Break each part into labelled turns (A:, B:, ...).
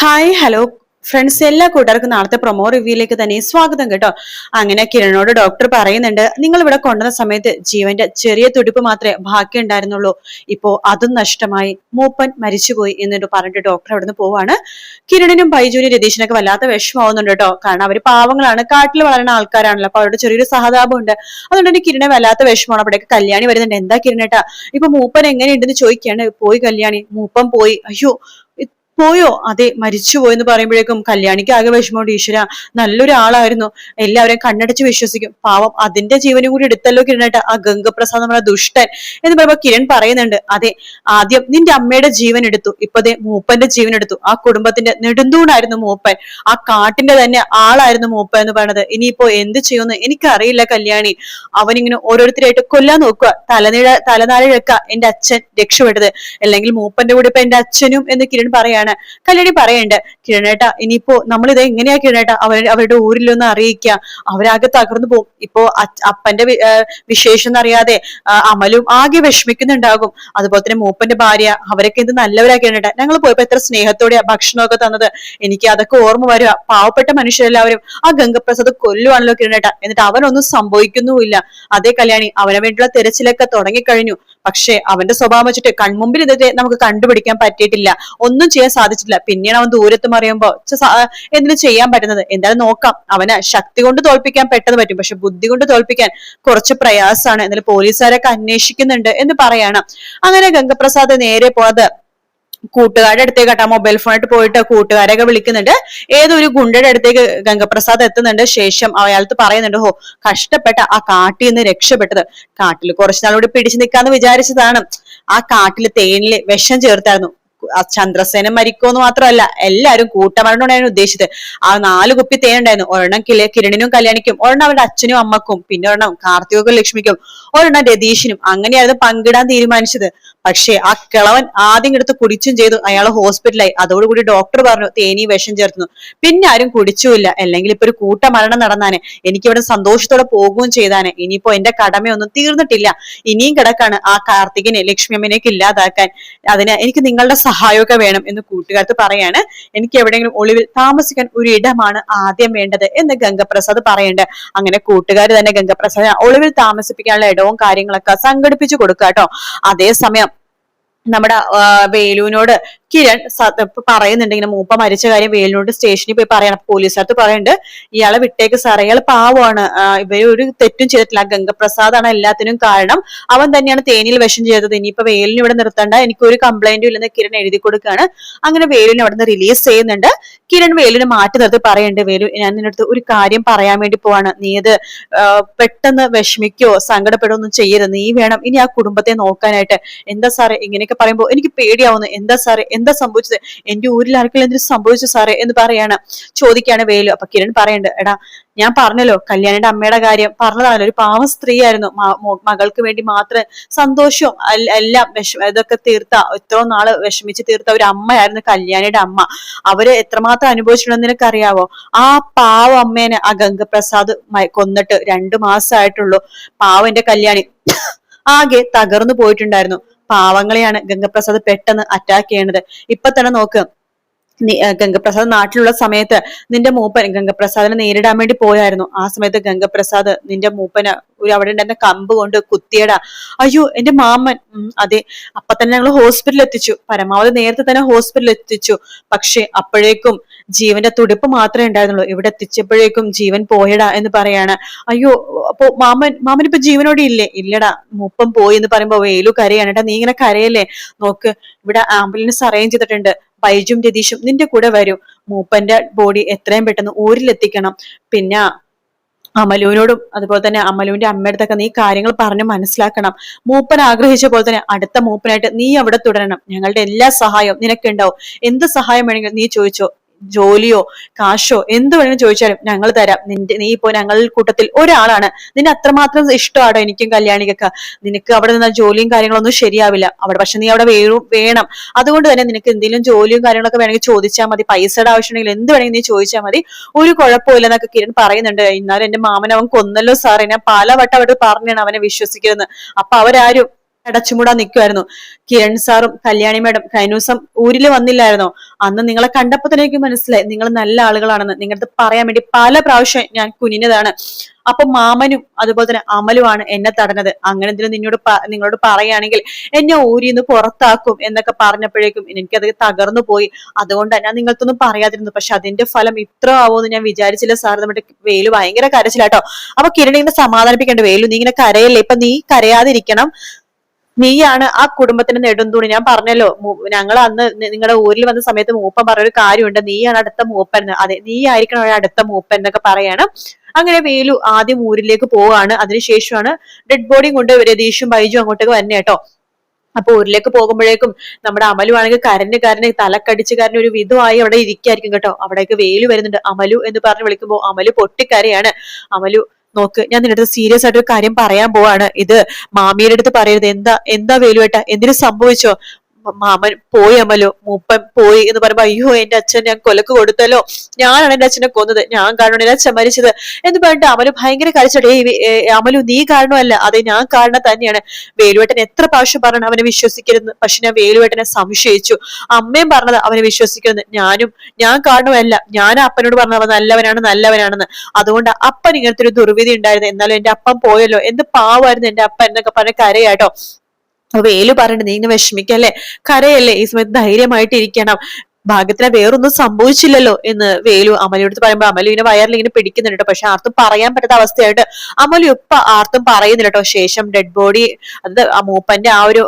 A: Hi hello friends എല്ലാ കൂട്ടർക്കും നാളത്തെ പ്രൊമോ റിവ്യൂയിലേക്ക് തന്നെ സ്വാഗതം കേട്ടോ. അങ്ങനെ കിരണോട് ഡോക്ടർ പറയുന്നുണ്ട് നിങ്ങൾ ഇവിടെ കൊണ്ടുവന്ന സമയത്ത് ജീവന്റെ ചെറിയ തുടിപ്പ് മാത്രമേ ബാക്കി ഉണ്ടായിരുന്നുള്ളൂ. ഇപ്പോ അതും നഷ്ടമായി. മൂപ്പൻ മരിച്ചുപോയി എന്നിട്ട് പറഞ്ഞിട്ട് ഡോക്ടർ അവിടുന്ന് പോവാണ്. കിരണിനും ബൈജുവിനും രതീഷിനൊക്കെ വല്ലാത്ത വിഷമാവുന്നുണ്ട് കേട്ടോ. കാരണം അവർ പാവങ്ങളാണ്. കാട്ടിൽ വളരുന്ന ആൾക്കാരാണല്ലോ. അപ്പൊ അവരുടെ ചെറിയൊരു സഹതാപം ഉണ്ട് അതുകൊണ്ട് തന്നെ കിരണെ വല്ലാത്ത വിഷമമാണ്. അവിടെയൊക്കെ കല്യാണി വരുന്നുണ്ട്. എന്താ കിരണേട്ടാ? ഇപ്പൊ മൂപ്പൻ എങ്ങനെയുണ്ടെന്ന് ചോദിക്കുകയാണ്. പോയി കല്യാണി. മൂപ്പൻ പോയി. അയ്യോ പോയോ? അതെ മരിച്ചു എന്ന് പറയുമ്പോഴേക്കും കല്യാണിക്ക് ആകെ വിഷമമുണ്ട്. ഈശ്വര നല്ലൊരു ആളായിരുന്നു. എല്ലാവരെയും കണ്ണടച്ച് വിശ്വസിക്കും. പാവം അതിന്റെ ജീവനും കൂടി എടുത്തല്ലോ കിരണേട്ട ആ ഗംഗപ്രസാദ് നമ്മുടെ ദുഷ്ടൻ എന്ന് പറയുമ്പോ കിരൺ പറയുന്നുണ്ട്. അതെ ആദ്യം നിന്റെ അമ്മയുടെ ജീവൻ എടുത്തു. ഇപ്പൊ ദേ മൂപ്പന്റെ ജീവൻ എടുത്തു. ആ കുടുംബത്തിന്റെ നെടുന്തൂണായിരുന്നു മൂപ്പൻ. ആ കാട്ടിന്റെ തന്നെ ആളായിരുന്നു മൂപ്പൻ എന്ന് പറയുന്നത് ഇനിയിപ്പോ എന്ത് ചെയ്യുമെന്ന് എനിക്കറിയില്ല കല്യാണി. അവനിങ്ങനെ ഓരോരുത്തരായിട്ട് കൊല്ലാൻ നോക്കുക. തലനീഴ തലനാരിഴക്ക എന്റെ അച്ഛൻ രക്ഷപ്പെട്ടത്. അല്ലെങ്കിൽ മൂപ്പന്റെ കൂടെ ഇപ്പൊ എന്റെ അച്ഛനും എന്ന് കിരൺ പറയാണ്. കല്യാണി പറയണ്ട് കിരണേട്ട ഇനിയിപ്പോ നമ്മളിത് എങ്ങനെയാ കിരണേട്ട അവർ അവരുടെ ഊരിലൊന്ന് അറിയിക്ക. അവരാകെ തകർന്നു പോകും. ഇപ്പോ അപ്പന്റെ വിശേഷം എന്നറിയാതെ അമലും ആകെ വിഷമിക്കുന്നുണ്ടാകും. അതുപോലെ തന്നെ മൂപ്പന്റെ ഭാര്യ അവരൊക്കെ എന്ത് നല്ലവരാ കിരണേട്ട. ഞങ്ങൾ പോയപ്പോ എത്ര സ്നേഹത്തോടെ ഭക്ഷണമൊക്കെ തന്നത്. എനിക്ക് അതൊക്കെ ഓർമ്മ വരിക. പാവപ്പെട്ട മനുഷ്യരെല്ലാവരും ആ ഗംഗപ്രസാദ് കൊല്ലുവാണല്ലോ കിരണേട്ട. എന്നിട്ട് അവനൊന്നും സംഭവിക്കുന്നുമില്ല. അതേ കല്യാണി അവനെ വേണ്ടിയുള്ള തെരച്ചിലൊക്കെ തുടങ്ങിക്കഴിഞ്ഞു. പക്ഷേ അവന്റെ സ്വഭാവം വെച്ചിട്ട് കൺമുമ്പിൽ ഇതൊക്കെ നമുക്ക് കണ്ടുപിടിക്കാൻ പറ്റിയിട്ടില്ല. ഒന്നും ചെയ്യാൻ സാധിച്ചിട്ടില്ല. പിന്നീട് അവൻ ദൂരത്ത് മറിയുമ്പോ എന്തിനു ചെയ്യാൻ പറ്റുന്നത്? എന്തായാലും നോക്കാം. അവനെ ശക്തി കൊണ്ട് തോൽപ്പിക്കാൻ പെട്ടെന്ന് പറ്റും. പക്ഷെ ബുദ്ധി കൊണ്ട് തോൽപ്പിക്കാൻ കുറച്ച് പ്രയാസമാണ് എന്നാലും പോലീസുകാരൊക്കെ അന്വേഷിക്കുന്നുണ്ട് എന്ന് പറയണം. അങ്ങനെ ഗംഗപ്രസാദ് നേരെ പോയത് കൂട്ടുകാരുടെ അടുത്തേക്ക് കേട്ടോ മൊബൈൽ ഫോണായിട്ട് പോയിട്ട് കൂട്ടുകാരെയൊക്കെ വിളിക്കുന്നുണ്ട്. ഏതൊരു ഗുണ്ടയുടെ അടുത്തേക്ക് ഗംഗപ്രസാദ് എത്തുന്നുണ്ട്. ശേഷം അയാൾക്ക് പറയുന്നുണ്ട് ഹോ കഷ്ടപ്പെട്ട ആ കാട്ടിൽ നിന്ന് രക്ഷപ്പെട്ടത്. കാട്ടിൽ കുറച്ചു നാളുകൂടി പിടിച്ചു നിൽക്കാന്ന് വിചാരിച്ചതാണ്. ആ കാട്ടിൽ തേനിൽ വിഷം ചേർത്തായിരുന്നു. ചന്ദ്രസേന മരിക്കുമെന്ന് മാത്രമല്ല എല്ലാവരും കൂട്ടമരണമാണ് ഉദ്ദേശിച്ചത്. ആ നാല് കുപ്പി തേനുണ്ടായിരുന്നു ഒരെണ്ണം കിളി കിരണിനും കല്യാണിക്കും ഒരെണ്ണം അവരുടെ അച്ഛനും അമ്മക്കും പിന്നെ ഒരെണ്ണം കാർത്തികക്കും ലക്ഷ്മിക്കും ഒരെണ്ണം രതീഷിനും. അങ്ങനെയായിരുന്നു പങ്കിടാൻ തീരുമാനിച്ചത്. പക്ഷേ ആ കിളവൻ ആദ്യം എടുത്ത് കുടിച്ചും ചെയ്തു. അയാൾ ഹോസ്പിറ്റലായി. അതോടുകൂടി ഡോക്ടർ പറഞ്ഞു തേനി വിഷം ചേർത്തുന്നു. പിന്നെ ആരും കുടിച്ചുമില്ല. അല്ലെങ്കിൽ ഇപ്പൊ ഒരു കൂട്ടമരണം നടന്നാനെ എനിക്ക് ഇവിടെ സന്തോഷത്തോടെ പോകുകയും ചെയ്താനെ ഇനിയിപ്പോ എന്റെ കടമയൊന്നും തീർന്നിട്ടില്ല. ഇനിയും കിടക്കാണ് ആ കാർത്തികനെ ലക്ഷ്മി അമ്മനെയൊക്കെ ഇല്ലാതാക്കാൻ. അതിന് എനിക്ക് നിങ്ങളുടെ സഹായമൊക്കെ വേണം എന്ന് കൂട്ടുകാർക്ക് പറയാണ്. എനിക്ക് എവിടെയെങ്കിലും ഒളിവിൽ താമസിക്കാൻ ഒരു ഇടമാണ് ആദ്യം വേണ്ടത് എന്ന് ഗംഗപ്രസാദ് പറയുന്നുണ്ട് അങ്ങനെ കൂട്ടുകാർ തന്നെ ഗംഗപ്രസാദ് ഒളിവിൽ താമസിപ്പിക്കാനുള്ള ഇടവും കാര്യങ്ങളൊക്കെ സംഘടിപ്പിച്ചു കൊടുക്കുക കേട്ടോ അതേസമയം നമ്മുടെ വേലുവിനോട് കിരൺ പറയുന്നുണ്ടെങ്കിലും മൂപ്പ മരിച്ച കാര്യം വേലിനോട് സ്റ്റേഷനിൽ പോയി പറയണം. പോലീസുകാർക്ക് പറയുന്നുണ്ട് ഇയാളെ വിട്ടേക്ക് സാറേ ഇയാൾ പാവമാണ്. ഇവർ ഒരു തെറ്റും ചെയ്തിട്ടില്ല. ഗംഗപ്രസാദാണ് എല്ലാത്തിനും കാരണം. അവൻ തന്നെയാണ് തേനിയിൽ വിഷം ചെയ്തത്. ഇനിയിപ്പോ വേലിന് ഇവിടെ നിർത്തണ്ട. എനിക്ക് ഒരു കംപ്ലൈന്റും ഇല്ലെന്ന് കിരൺ എഴുതി കൊടുക്കുകയാണ് അങ്ങനെ വേലിനെ അവിടെ റിലീസ് ചെയ്യുന്നുണ്ട്. കിരൺ വേലിനെ മാറ്റി നിർത്തി പറയുന്നുണ്ട് വേലു ഞാൻ നിന്റെ അടുത്ത് ഒരു കാര്യം പറയാൻ വേണ്ടി പോവാണ്. നീ ഇത് പെട്ടെന്ന് വിഷമിക്കോ സങ്കടപ്പെടുകയോ ഒന്നും ചെയ്യരുത്. നീ വേണം ഇനി ആ കുടുംബത്തെ നോക്കാനായിട്ട്. എന്താ സാറേ? ഇങ്ങനെയൊക്കെ പറയുമ്പോൾ എനിക്ക് പേടിയാവുന്നു. എന്താ സാറേ? എന്താ സംഭവിച്ചത്? എന്റെ ഊരിൽ ആർക്കെങ്കിലും എന്തിനു സംഭവിച്ചു സാറേ എന്ന് പറയാണ്. ചോദിക്കാണ് വേലു. അപ്പൊ കിരൺ പറയണ്ട് എടാ ഞാൻ പറഞ്ഞല്ലോ കല്യാണിയുടെ അമ്മയുടെ കാര്യം പറഞ്ഞതാണല്ലോ. ഒരു പാവ സ്ത്രീയായിരുന്നു. മകൾക്ക് വേണ്ടി മാത്രം സന്തോഷവും എല്ലാം വിഷ ഇതൊക്കെ തീർത്ത എത്രയോ നാൾ വിഷമിച്ച് തീർത്ത ഒരു അമ്മയായിരുന്നു കല്യാണിയുടെ അമ്മ. അവർ എത്രമാത്രം അനുഭവിച്ചിട്ടുണ്ടെന്ന് നിനക്കറിയാവോ? ആ പാവ അമ്മേനെ ആ ഗംഗപ്രസാദ് കൊന്നിട്ട് രണ്ടു മാസമായിട്ടുള്ളൂ പാവന്റെ കല്യാണി. ആകെ തകർന്നു പോയിട്ടുണ്ടായിരുന്നു. പാവങ്ങളെയാണ് ഗംഗപ്രസാദ് പെട്ടെന്ന് അറ്റാക്ക് ചെയ്യണത്. ഇപ്പൊ തന്നെ നോക്ക് ഗംഗപ്രസാദ് നാട്ടിലുള്ള സമയത്ത് നിന്റെ മൂപ്പൻ ഗംഗപ്രസാദിനെ നേരിടാൻ വേണ്ടി പോയായിരുന്നു. ആ സമയത്ത് ഗംഗപ്രസാദ് നിന്റെ മൂപ്പന് ഒരു അവിടെ ഉണ്ടായിരുന്ന കമ്പ് കൊണ്ട് കുത്തിയടാ. അയ്യോ എന്റെ മാമൻ. അതെ. അപ്പൊ തന്നെ ഞങ്ങൾ ഹോസ്പിറ്റലിൽ എത്തിച്ചു. പരമാവധി നേരത്തെ തന്നെ ഹോസ്പിറ്റലിൽ എത്തിച്ചു. പക്ഷെ അപ്പോഴേക്കും ജീവന്റെ തുടിപ്പ് മാത്രമേ ഉണ്ടായിരുന്നുള്ളൂ. ഇവിടെ എത്തിച്ചപ്പോഴേക്കും ജീവൻ പോയടാ എന്ന് പറയാണ്. അയ്യോ അപ്പൊ മാമൻ മാമൻ ഇപ്പൊ ജീവനോടെ ഇല്ലേ? ഇല്ലടാ. മൂപ്പം പോയി എന്ന് പറയുമ്പോ വേലു കരയാണ്. നീ ഇങ്ങനെ കരയല്ലേ? നോക്ക് ഇവിടെ ആംബുലൻസ് അറേഞ്ച് ചെയ്തിട്ടുണ്ട്. ബൈജും രതീഷും നിന്റെ കൂടെ വരും. മൂപ്പന്റെ ബോഡി എത്രയും പെട്ടെന്ന് ഊരിലെത്തിക്കണം. പിന്നെ അമലുവിനോടും അതുപോലെ തന്നെ അമലുവിന്റെ അമ്മയടുത്തൊക്കെ നീ കാര്യങ്ങൾ പറഞ്ഞ് മനസ്സിലാക്കണം. മൂപ്പൻ ആഗ്രഹിച്ച പോലെ തന്നെ അടുത്ത മൂപ്പനായിട്ട് നീ അവിടെ തുടരണം. ഞങ്ങളുടെ എല്ലാ സഹായവും നിനക്കുണ്ടാവും എന്ത് സഹായം വേണമെങ്കിലും നീ ചോദിച്ചോ. ജോലിയോ കാശോ എന്ത് വേണമെങ്കിലും ചോദിച്ചാലും ഞങ്ങൾ തരാം. നിന്റെ നീ ഇപ്പോ ഞങ്ങൾ കൂട്ടത്തിൽ ഒരാളാണ്. നിന്നെ അത്രമാത്രം ഇഷ്ടമാണോ എനിക്കും കല്യാണിക്കൊക്കെ? നിനക്ക് അവിടെ നിന്ന് ജോലിയും കാര്യങ്ങളൊന്നും ശരിയാവില്ല. അവിടെ പക്ഷെ നീ അവിടെ വേറും വേണം. അതുകൊണ്ട് തന്നെ നിനക്ക് എന്തെങ്കിലും ജോലിയും കാര്യങ്ങളൊക്കെ വേണമെങ്കിൽ ചോദിച്ചാൽ മതി. പൈസയുടെ ആവശ്യമുണ്ടെങ്കിൽ എന്ത് വേണമെങ്കിൽ നീ ചോദിച്ചാൽ മതി. ഒരു കുഴപ്പമില്ല എന്നൊക്കെ കിരൺ പറയുന്നുണ്ട്. എന്നാലും എന്റെ മാമൻ അവൻ കൊന്നല്ലോ സാറേ. ഞാൻ പലവട്ടം അവിടെ പറഞ്ഞാണ് അവനെ വിശ്വസിക്കുന്നത്. അപ്പൊ അവരാരും അടച്ചുമൂടാൻ നിൽക്കുമായിരുന്നു കിരൺ സാറും കല്യാണി മേഡം കൈനൂസം ഊരിൽ വന്നില്ലായിരുന്നോ? അന്ന് നിങ്ങളെ കണ്ടപ്പോ തന്നെ എനിക്ക് മനസ്സിലായി. നിങ്ങൾ നല്ല ആളുകളാണെന്ന്. നിങ്ങളത് പറയാൻ വേണ്ടി പല പ്രാവശ്യം ഞാൻ കുനിഞ്ഞതാണ്. അപ്പൊ മാമനും അതുപോലെ തന്നെ അമലുമാണ് എന്നെ തടഞ്ഞത്. അങ്ങനെ എന്തെങ്കിലും നിന്നോട് നിങ്ങളോട് പറയുകയാണെങ്കിൽ എന്നെ ഊരി ഊരിന്ന് പുറത്താക്കും എന്നൊക്കെ പറഞ്ഞപ്പോഴേക്കും എനിക്കത് തകർന്നു പോയി. അതുകൊണ്ട് ഞാൻ നിങ്ങൾക്കൊന്നും പറയാതിരുന്നു പക്ഷെ അതിന്റെ ഫലം ഇത്ര ആവുമെന്ന് ഞാൻ വിചാരിച്ചില്ല സാർ. നമ്മുടെ വേലു ഭയങ്കര കരച്ചിലാട്ടോ. അപ്പൊ കിരണിനെ സമാധാനിപ്പിക്കേണ്ട വേലു നീ ഇങ്ങനെ കരയല്ലേ? ഇപ്പൊ നീ കരയാതിരിക്കണം. നീയാണ് ആ കുടുംബത്തിന്റെ നെടുന്തൂണി ഞാൻ പറഞ്ഞല്ലോ ഞങ്ങൾ അന്ന് നിങ്ങളുടെ ഊരിൽ വന്ന സമയത്ത് മൂപ്പൻ പറഞ്ഞൊരു കാര്യമുണ്ട്. നീയാണ് അടുത്ത മൂപ്പൻ അതെ നീ ആയിരിക്കണം അടുത്ത മൂപ്പൻ എന്നൊക്കെ പറയാണ്. അങ്ങനെ വേലു ആദ്യം ഊരിലേക്ക് പോവാണ്. അതിനുശേഷമാണ് ഡെഡ് ബോഡിയും കൊണ്ട് രതീഷും ബൈജു അങ്ങോട്ടേക്ക് വന്നെ കേട്ടോ അപ്പൊ ഊരിലേക്ക് പോകുമ്പോഴേക്കും നമ്മുടെ അമലു ആണെങ്കിൽ കരഞ്ഞ് കരഞ്ഞ് തലക്കടിച്ച് കരഞ്ഞ് ഒരു വിധമായി അവിടെ ഇരിക്കായിരിക്കും കേട്ടോ. അവിടേക്ക് വേലു വരുന്നുണ്ട്. അമലു എന്ന് പറഞ്ഞ് വിളിക്കുമ്പോൾ അമലു പൊട്ടിക്കരയാണ്. അമലു നോക്ക് ഞാൻ നിന്റെ അടുത്ത് സീരിയസ് ആയിട്ട് ഒരു കാര്യം പറയാൻ പോവാണ്. ഇത് മാമിയുടെ അടുത്ത് പറയരുത്. എന്താ എന്താ വേലുവേട്ട? എന്തിനു സംഭവിച്ചോ? മാമൻ പോയി അമ്മലോ മൂപ്പൻ പോയി എന്ന് പറയുമ്പോ അയ്യോ എന്റെ അച്ഛൻ ഞാൻ കൊലക്ക് കൊടുത്തല്ലോ. ഞാനാണ് എന്റെ അച്ഛനെ കൊന്നത്. ഞാൻ കാരണം എന്റെ അച്ഛൻ മരിച്ചത്. എന്ന് പറഞ്ഞിട്ട് അമലു ഭയങ്കര കരച്ചടേ അമലു നീ കാരണമല്ല. അതെ ഞാൻ കാരണം തന്നെയാണ്. വേലുവേട്ടൻ എത്ര പ്രാവശ്യം പറഞ്ഞു അവനെ വിശ്വസിക്കരുത് പക്ഷെ ഞാൻ വേലുവേട്ടനെ സംശയിച്ചു. അമ്മയും പറഞ്ഞത് അവനെ വിശ്വസിക്കരുത് ഞാനും ഞാൻ കാരണമല്ല. ഞാൻ അപ്പനോട് പറഞ്ഞു നല്ലവനാണ് നല്ലവനാണെന്ന്. അതുകൊണ്ട് അപ്പൻ ഇങ്ങനത്തെ ഒരു ദുർവിധി ഉണ്ടായിരുന്നു. എന്നാലും എന്റെ അപ്പൻ പോയല്ലോ. എന്ത് പാവായിരുന്നു എന്റെ അപ്പൻ എന്നൊക്കെ പറഞ്ഞ കരയാട്ടോ അപ്പൊ വേലു പറഞ്ഞിട്ട് നീ ഇങ്ങനെ വിഷമിക്കല്ലേ? കരയല്ലേ? ഈ സമയത്ത് ധൈര്യമായിട്ട് ഇരിക്കണം ഭാഗ്യത്തിന് വേറൊന്നും സംഭവിച്ചില്ലല്ലോ എന്ന് വേലു അമലിയോട് പറയുമ്പോ അമലു ഇങ്ങനെ വയറിൽ ഇങ്ങനെ പിടിക്കുന്നുണ്ട് പക്ഷെ ആർത്തും പറയാൻ പറ്റാത്ത അവസ്ഥയായിട്ട് അമലു ഇപ്പൊ ആർത്തും പറയുന്നില്ല കേട്ടോ. ശേഷം ഡെഡ് ബോഡി അത് മൂപ്പന്റെ ആ ഒരു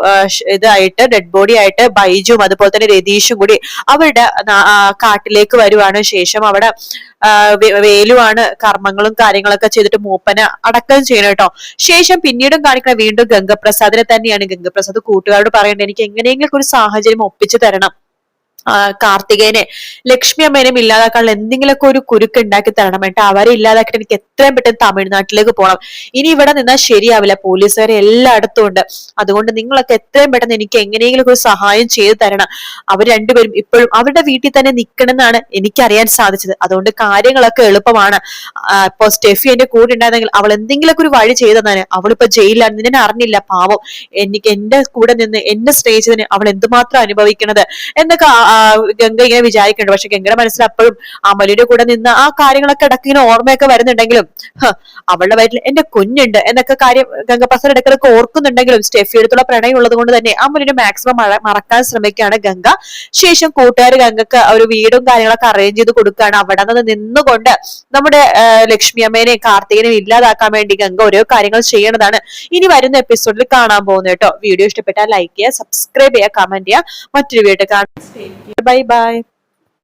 A: ഇതായിട്ട് ഡെഡ് ബോഡി ആയിട്ട് ബൈജും അതുപോലെ തന്നെ രതീഷും കൂടി അവരുടെ കാട്ടിലേക്ക് വരുവാണ്. ശേഷം അവിടെ വേലുവാണ് കർമ്മങ്ങളും കാര്യങ്ങളൊക്കെ ചെയ്തിട്ട് മൂപ്പനെ അടക്കം ചെയ്യണം കേട്ടോ. ശേഷം പിന്നീടും കാണിക്കണം വീണ്ടും ഗംഗപ്രസാദിനെ തന്നെയാണ്. ഗംഗപ്രസാദ് കൂട്ടുകാരോട് പറയേണ്ടത് എനിക്ക് എങ്ങനെയെങ്കിലും ഒരു സാഹചര്യം ഒപ്പിച്ചു തരണം. കാർത്തികേനെ ലക്ഷ്മി അമ്മേനെയും ഇല്ലാതാക്കാനുള്ള എന്തെങ്കിലുമൊക്കെ ഒരു കുരുക്ക് ഉണ്ടാക്കി തരണം എന്നിട്ട് അവരെ ഇല്ലാതാക്കിയിട്ട് എനിക്ക് എത്രയും പെട്ടെന്ന് തമിഴ്നാട്ടിലേക്ക് പോകണം. ഇനി ഇവിടെ നിന്നാൽ ശരിയാവില്ല. പോലീസുകാരെ എല്ലായിടത്തും ഉണ്ട്. അതുകൊണ്ട് നിങ്ങളൊക്കെ എത്രയും പെട്ടെന്ന് എനിക്ക് എങ്ങനെയെങ്കിലും ഒരു സഹായം ചെയ്തു തരണം. അവർ രണ്ടുപേരും ഇപ്പോഴും അവരുടെ വീട്ടിൽ തന്നെ നിൽക്കണമെന്നാണ് എനിക്കറിയാൻ സാധിച്ചത്. അതുകൊണ്ട് കാര്യങ്ങളൊക്കെ എളുപ്പമാണ്. ഇപ്പൊ സ്റ്റെഫി എന്റെ കൂടെ ഉണ്ടായിരുന്നെങ്കിൽ അവൾ എന്തെങ്കിലുമൊക്കെ ഒരു വഴി ചെയ്തു തന്നെ അവളിപ്പോ ജയിലിലാണ് ഞാൻ അറിഞ്ഞില്ല. പാവം. എനിക്ക് എന്റെ കൂടെ നിന്ന് എന്നെ സ്നേഹിച്ചതിന് അവൾ എന്തുമാത്രം അനുഭവിക്കണത്? എന്നൊക്കെ ഗംഗ ഇങ്ങനെ വിചാരിക്കുന്നുണ്ട്. പക്ഷെ ഗംഗയുടെ മനസ്സിൽ അപ്പോഴും അമലിന്റെ കൂടെ നിന്ന് ആ കാര്യങ്ങളൊക്കെ ഇടയ്ക്ക് ഇങ്ങനെ ഓർമ്മയൊക്കെ വരുന്നുണ്ടെങ്കിലും അവളുടെ വയറ്റിൽ എന്റെ കുഞ്ഞുണ്ട് എന്നൊക്കെ കാര്യം ഗംഗ പ്രസാദ് ഇടയ്ക്കിടയ്ക്ക് ഓർക്കുന്നുണ്ടെങ്കിലും സ്റ്റെഫി അടുത്തുള്ള പ്രണയം ഉള്ളത് കൊണ്ട് തന്നെ അമലിനെ മാക്സിമം മറക്കാൻ ശ്രമിക്കുകയാണ് ഗംഗ. ശേഷം കൂട്ടുകാർ ഗംഗക്ക് ഒരു വീടും കാര്യങ്ങളൊക്കെ അറേഞ്ച് ചെയ്ത് കൊടുക്കുകയാണ്. അവിടെ നിന്ന് നിന്നുകൊണ്ട് നമ്മുടെ ലക്ഷ്മി അമ്മേനെയും കാർത്തികനെയും ഇല്ലാതാക്കാൻ വേണ്ടി ഗംഗ ഓരോ കാര്യങ്ങൾ ചെയ്യണതാണ്. ഇനി വരുന്ന എപ്പിസോഡിൽ കാണാൻ പോകുന്നത് കേട്ടോ. വീഡിയോ ഇഷ്ടപ്പെട്ടാൽ ലൈക്ക് ചെയ്യുക സബ്സ്ക്രൈബ് ചെയ്യുക കമന്റ് ചെയ്യുക. മറ്റൊരു വീഡിയോ കാണാം. Bye-bye.